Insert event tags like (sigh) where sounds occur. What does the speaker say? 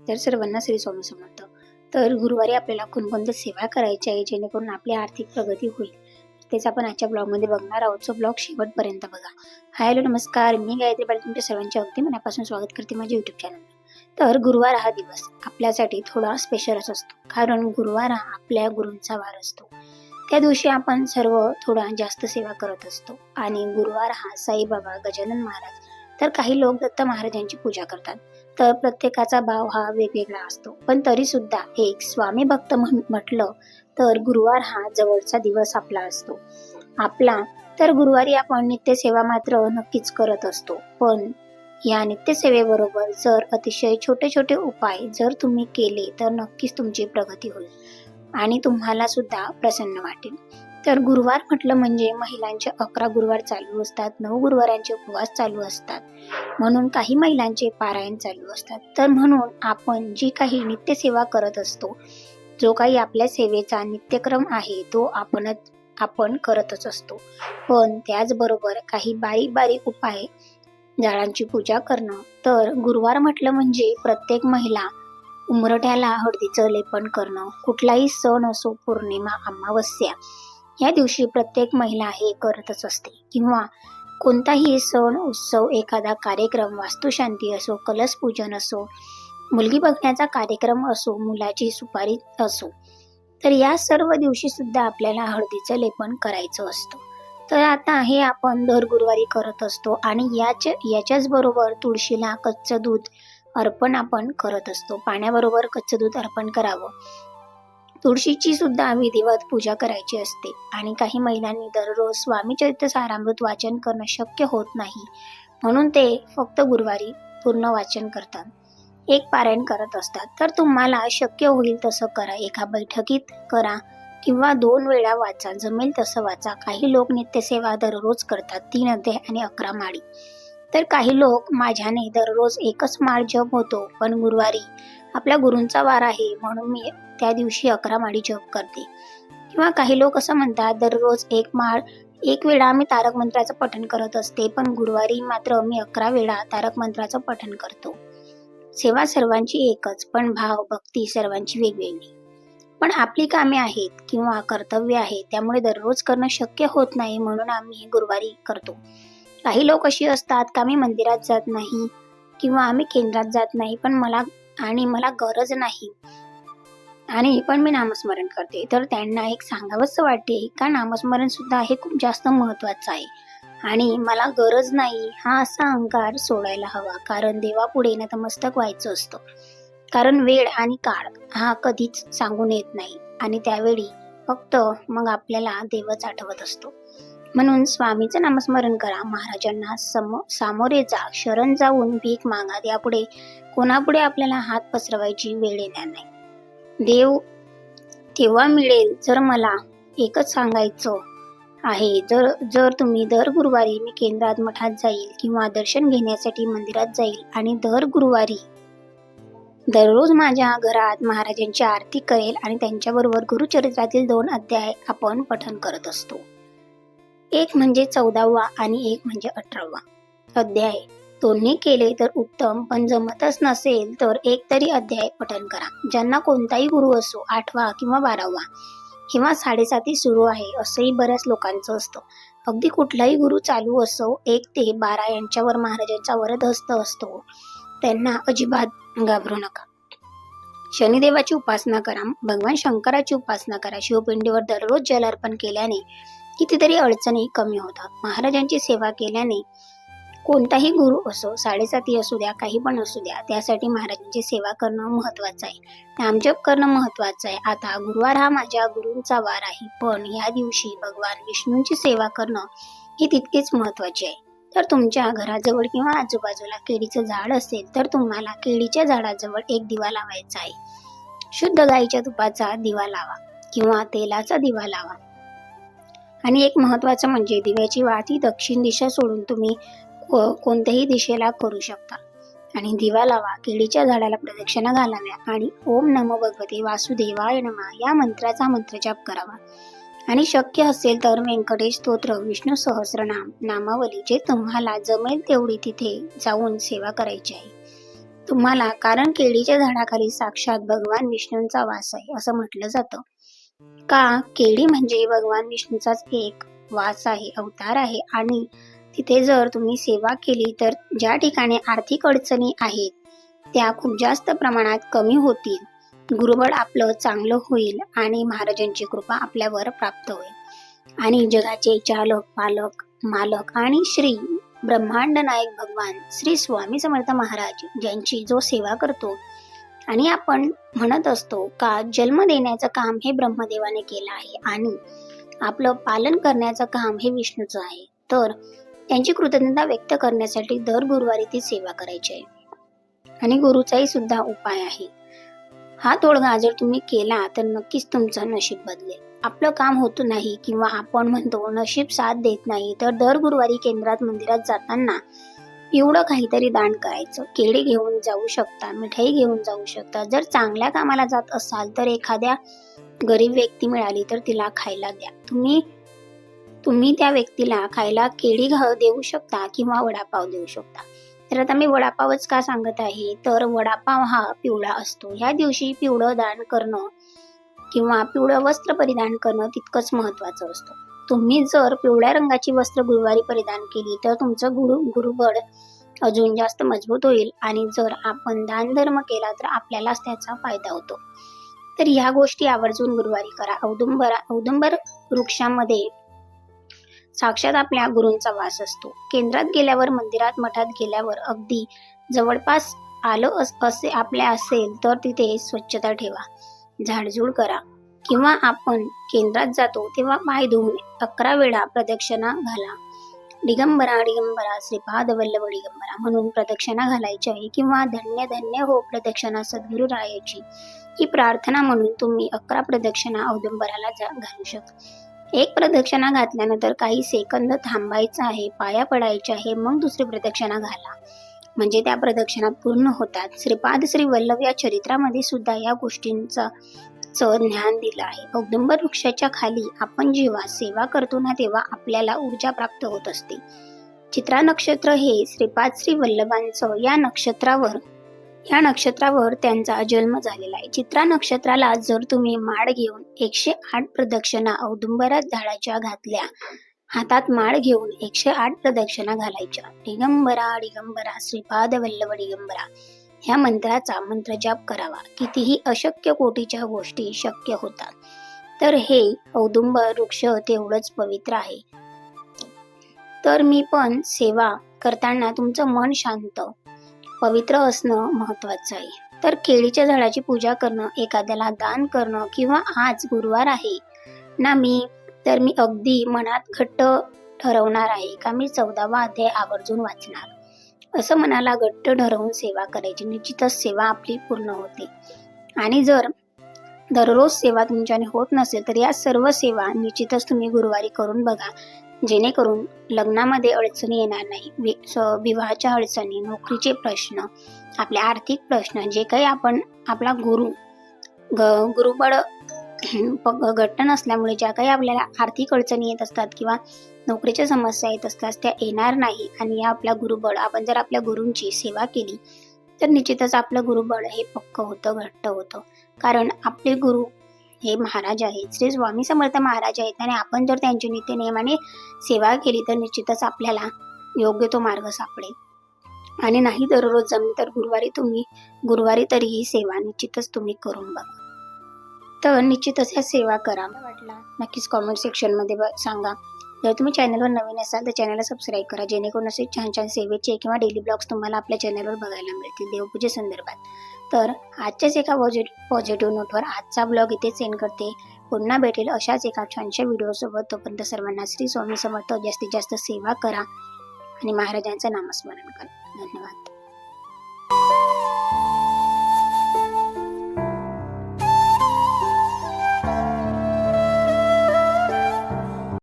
तर सर्वांना श्री स्वामी समर्थ. तर गुरुवारी आपल्याला कोणकोणत्या सेवा करायच्या आहे जेणेकरून आपली आर्थिक प्रगती होईल. तेच आपण आजच्या ब्लॉगमध्ये बघणार आहोत. सो ब्लॉग शेवटपर्यंत बघा. हाय हॅलो नमस्कार. मी गायत्री पाटील तुमच्या सर्वांच्या अगदी मनापासून स्वागत करते माझ्या युट्यूब चॅनलला तर गुरुवार हा दिवस आपल्यासाठी थोडा स्पेशलच असतो. कारण गुरुवार हा आपल्या गुरूंचा वार असतो. त्या दिवशी आपण सर्व थोडा जास्त सेवा करत असतो. आणि गुरुवार हा साईबाबा गजानन महाराज तर काही लोक दत्त महाराजांची पूजा करतात. तर प्रत्येकाचा भाव हा वेगवेगळा असतो. पण तरी सुद्धा एक स्वामी भक्त म्हण- म्हटलं तर गुरुवार हा जवळचा दिवस आपला असतो. आपला तर गुरुवारी आपण नित्यसेवा मात्र नक्कीच करत असतो. पण या नित्यसेवेबरोबर जर अतिशय छोटे छोटे उपाय जर तुम्ही केले तर नक्कीच तुमची प्रगती होईल आणि तुम्हाला सुद्धा प्रसन्न वाटेल. तर गुरुवार म्हटलं म्हणजे महिलांचे अकरा गुरुवार चालू असतात नऊ गुरुवारांचे उपवास चालू असतात. म्हणून काही महिलांचे पारायण चालू असतात. तर म्हणून आपण जी काही नित्यसेवा करत असतो जो काही आपल्या सेवेचा नित्यक्रम आहे तो आपणच आपण करतच असतो. पण त्याचबरोबर काही बारीक बारीक उपाय झाडांची पूजा करणं. तर गुरुवार म्हटलं म्हणजे प्रत्येक महिला उमरट्याला हळदीचं लेपन करणं. कुठलाही सण असो पौर्णिमा अमावस्या या दिवशी प्रत्येक महिला हे करतच असते. किंवा कोणताही सण उत्सव एखादा कार्यक्रम वास्तुशांती असो कलश पूजन असो मुलगी बघण्याचा कार्यक्रम असो मुलाची सुपारी असो तर या सर्व दिवशी सुद्धा आपल्याला हळदीचं लेपन करायचं असतं. तर आता हे आपण दर गुरुवारी करत असतो आणि याच याच्याच बरोबर तुळशीला कच्चं दूध अर्पण आपण करत असतो. पाण्याबरोबर कच्चं दूध अर्पण करावं. तुळशीची सुद्धा विधिवत पूजा करायची असते. आणि काही महिलांनी दररोज स्वामी चरित्र सारामृत वाचन करणं शक्य होत नाही. म्हणून ते फक्त गुरुवारी पूर्ण वाचन करतात. एक पारायण करत असतात. तर तुम्हाला शक्य होईल तसं करा. एका बैठकीत करा किंवा दोन वेळा वाचा. जमेल तसं वाचा. काही लोक नित्यसेवा दररोज करतात. तीन अध्याय आणि अकरा माळी. तर काही लोक माझ्याने दररोज एकच माळ जप होतो. पण गुरुवारी आपल्या गुरूंचा वार आहे. म्हणून मी त्या दिवशी अकरा माळी जप करते. किंवा काही लोक असं म्हणतात दररोज एक माळ एक वेळा मी तारक मंत्राचं पठण करत असते पण गुरुवारी मात्र मी अकरा वेळा तारक मंत्राचं पठण करतो. सेवा सर्वांची एकच पण भाव भक्ती सर्वांची वेगवेगळी. पण आपली कामे आहेत किंवा कर्तव्य आहेत त्यामुळे दररोज करणं शक्य होत नाही म्हणून आम्ही गुरुवारी करतो. काही लोक अशी असतात का मी मंदिरात जात नाही किंवा आम्ही केंद्रात जात नाही पण मला आणि मला गरज नाही. आणि पण मी नामस्मरण करते. तर त्यांना एक सांगावंसं वाटते का नामस्मरण सुद्धा हे खूप जास्त महत्वाचं आहे. आणि मला गरज नाही हा असा अहंकार सोडायला हवा कारण देवापुढे नतमस्तक व्हायचं असतं. कारण वेळ आणि काळ हा कधीच सांगून येत नाही. आणि त्यावेळी फक्त मग आपल्याला देवच आठवत असतो. म्हणून स्वामीचं नामस्मरण करा. महाराजांना सम सामोरे जा. शरण जाऊन भीक मागा. यापुढे कोणापुढे आपल्याला हात पसरवायची वेळ येणार नाही. देव तेव्हा मिळेल जर मला एकच सांगायचं आहे. जर जर तुम्ही दर गुरुवारी मी केंद्रात मठात जाईल किंवा दर्शन घेण्यासाठी मंदिरात जाईल आणि दर गुरुवारी दररोज माझ्या घरात महाराजांची आरती करेल आणि त्यांच्याबरोबर गुरुचरित्रातील दोन अध्याय आपण पठन करत असतो. एक म्हणजे चौदावा आणि एक म्हणजे अठरावा अध्याय. दोन्ही केले तर उत्तम पण जमतच नसेल तर एक तरी अध्याय पठन करा. ज्यांना कोणताही गुरु असो आठवा किंवा बारावा किंवा साडेसाती सुरू आहे असंही बऱ्याच लोकांचं असतं. अगदी कुठलाही गुरु चालू असो एक ते बारा यांच्यावर महाराजांचा वरदहस्त असतो. त्यांना अजिबात घाबरू नका. शनिदेवाची उपासना करा भगवान शंकराची उपासना करा शिवपिंडीवर दररोज जल अर्पण केल्याने कितीतरी अडचणी कमी होतात. महाराजांची सेवा केल्याने कोणताही गुरु असो साडेसाती असू द्या काही पण असू द्या त्यासाठी महाराजांची सेवा करणं महत्वाचं आहे. नामजप करणं महत्वाचं आहे. आता गुरुवार हा माझ्या गुरूंचा वार आहे पण या दिवशी भगवान विष्णूंची सेवा करणं ही तितकीच महत्वाची आहे. तर तुमच्या घराजवळ किंवा आजूबाजूला केळीचं झाड असेल तर तुम्हाला केळीच्या झाडाजवळ एक दिवा लावायचा आहे. शुद्ध गाईच्या तुपाचा दिवा लावा किंवा तेलाचा दिवा लावा. आणि एक महत्वाचं म्हणजे दिव्याची वाट ही दक्षिण दिशा सोडून तुम्ही व कोणत्याही दिशेला करू शकता. आणि दिवा लावा केळीच्या झाडाला प्रदक्षिणा घालाव्या आणि ओम नमो भगवते वासुदेवाय नमा या मंत्राचा मंत्रजाप करावा. आणि शक्य असेल तर व्यंकटेश स्तोत्र विष्णू सहस्रनाम नामावली जे तुम्हाला जमेल तेवढी तिथे जाऊन सेवा करायची आहे. तुम्हाला कारण केळीच्या झाडाखाली साक्षात भगवान विष्णूंचा वास आहे असं म्हटलं जातं. का? केळी म्हणजे भगवान विष्णूचाच एक वास आहे अवतार आहे आणि तिथे जर तुम्ही सेवा केली तर ज्या ठिकाणी आर्थिक अडचणी आहेत त्या खूप जास्त प्रमाणात कमी होतील. गुरुबळ आपलं चांगलं होईल आणि महाराजांची कृपा आपल्यावर प्राप्त होईल. आणि जगाचे चालक पालक मालक आणि श्री ब्रह्मांड नायक भगवान श्री स्वामी समर्थ महाराज ज्यांची जो सेवा करतो आणि आपण म्हणत असतो का जन्म देण्याचं काम हे ब्रह्मदेवाने केलं आहे आणि आपलं पालन करण्याचं काम हे विष्णूचं आहे तर त्यांची कृतज्ञता व्यक्त करण्यासाठी दर गुरुवारी ती सेवा करायची आहे. आणि गुरुचाही सुद्धा उपाय आहे. हा तोडगा जर तुम्ही केला तर नक्कीच तुमचं नशीब बदलेल. आपलं काम होत नाही किंवा आपण म्हणतो नशीब साथ देत नाही तर दर गुरुवारी केंद्रात मंदिरात जाताना एवढं काहीतरी दान करायचं. केळी घेऊन जाऊ शकता मिठाई घेऊन जाऊ शकता. जर चांगल्या कामाला जात असाल तर एखाद्या गरीब व्यक्ती मिळाली तर तिला खायला द्या. तुम्ही तुम्ही त्या व्यक्तीला खायला केळी घा देऊ शकता किंवा वडापाव देऊ शकता. तर आता मी वडापावच का सांगत आहे? तर वडापाव हा पिवळा असतो. ह्या दिवशी पिवळं दान करणं किंवा पिवळं वस्त्र परिधान करणं तितकंच महत्वाचं असतं. तुम्ही जर पिवळ्या रंगाची वस्त्र गुरुवारी परिधान केली तर तुमचं गुरु गुरुबळ अजून जास्त मजबूत होईल आणि जर आपण दान धर्म केला तर आपल्यालाच त्याचा फायदा होतो. तर ह्या गोष्टी आवर्जून गुरुवारी करा. औदुंबर औदुंबर वृक्षामध्ये साक्षात आपल्या गुरूंचा वास असतो. केंद्रात गेल्यावर मंदिरात मठात गेल्यावर अगदी जवळपास आलं अस- असे आपल्या असेल तर तिथे स्वच्छता ठेवा. झाडझूड करा. किंवा आपण केंद्रात जातो तेव्हा पाय धुवून अकरा वेळा प्रदक्षिणा घाला. दिगंबरा दिगंबरा श्रीपाद वल्लभ दिगंबरा म्हणून प्रदक्षिणा घालायची आहे किंवा धन्य धन्य हो प्रदक्षिणा सद्गुरू रायाची. ही प्रार्थना म्हणून तुम्ही अकरा प्रदक्षिणा औदुंबराला जा घालू शकता एक प्रदक्षिणा घातल्यानंतर काही सेकंद थांबायचं आहे पाया पडायचे आहे मग दुसरी प्रदक्षिणा घाला. म्हणजे त्या प्रदक्षिणा पूर्ण होतात. श्रीपाद श्री वल्लभ या चरित्रामध्ये सुद्धा या गोष्टींचा च ज्ञान दिलं आहे. औदुंबर वृक्षाच्या खाली आपण जेव्हा सेवा करतो ना तेव्हा आपल्याला ऊर्जा प्राप्त होत असते. चित्रा नक्षत्र हे श्रीपाद श्री वल्लभांचं या नक्षत्रावर या नक्षत्रावर त्यांचा जन्म झालेला आहे. चित्रा नक्षत्राला जर तुम्ही माळ घेऊन एकशे आठ प्रदक्षिणा औदुंबरात झाडाच्या घातल्या हातात माळ घेऊन एकशे आठ प्रदक्षिणा घालायच्या. डिगंबरा डिगंबरा श्रीपाद वल्लभ डिगंबरा ह्या मंत्राचा मंत्रजाप करावा. कितीही अशक्य कोटीच्या गोष्टी शक्य होतात. तर हे औदुंबर वृक्ष तेवढंच पवित्र आहे. तर मी पण सेवा करताना तुमचं मन शांत पवित्र असणं महत्वाचं आहे. तर केळीच्या झाडाची पूजा करणं एखाद्याला दान करणं किंवा आज गुरुवार आहे ना मी तर मी अगदी मनात घट्ट ठरवणार आहे का मी चौदावा अध्याय आवर्जून वाचणार? असं मनाला घट्ट ठरवून सेवा करायची. निश्चितच सेवा आपली पूर्ण होते. आणि जर दररोज सेवा तुमच्याने होत नसेल तर या सर्व सेवा निश्चितच तुम्ही गुरुवारी करून बघा. जेणेकरून लग्नामध्ये अडचणी येणार नाही. वि- विवाहाच्या अडचणी नोकरीचे प्रश्न आपले आर्थिक प्रश्न जे काही आपण आपला गुरु ग गुरुबळ (clears throat) प- घट्ट नसल्यामुळे ज्या काही आपल्याला आर्थिक अडचणी येत असतात किंवा नोकरीच्या समस्या येत असतात त्या येणार नाही आणि या आपल्या गुरुबळ आपण जर आपल्या गुरूंची सेवा केली तर निश्चितच आपलं गुरुबळ हे पक्क होतं घट्ट होतं. कारण आपले गुरु हे महाराज आहेत. श्री स्वामी समर्थ महाराज आहेत आणि आपण जर त्यांची नित्य नियमाने सेवा केली तर निश्चितच आपल्याला योग्य तो मार्ग सापडेल. आणि नाही दररोज जमली तर गुरुवारी तुम्ही गुरुवारी तरी ही सेवा निश्चितच तुम्ही करून बघा. तर निश्चितच ह्या सेवा करा. वाटला नक्कीच कॉमेंट सेक्शनमध्ये ब- सांगा. जर तुम्ही चॅनलवर नवीन असाल तर चॅनलला सबस्क्राईब करा. जेणेकरून असे छान छान सेवेचे किंवा डेली ब्लॉग्स तुम्हाला आपल्या चॅनलवर बघायला मिळतील. देवपूजे संदर्भात. तर आजच्याच एका पॉझिट पॉझिटिव्ह नोटवर आजचा ब्लॉग इथे सेंड करते. पुन्हा भेटेल अशाच एका छानशा व्हिडिओसोबत तोपर्यंत सर्वांना श्री स्वामी समर्थ. जास्तीत जास्त सेवा करा. आणि महाराजांचं नामस्मरण करा. धन्यवाद.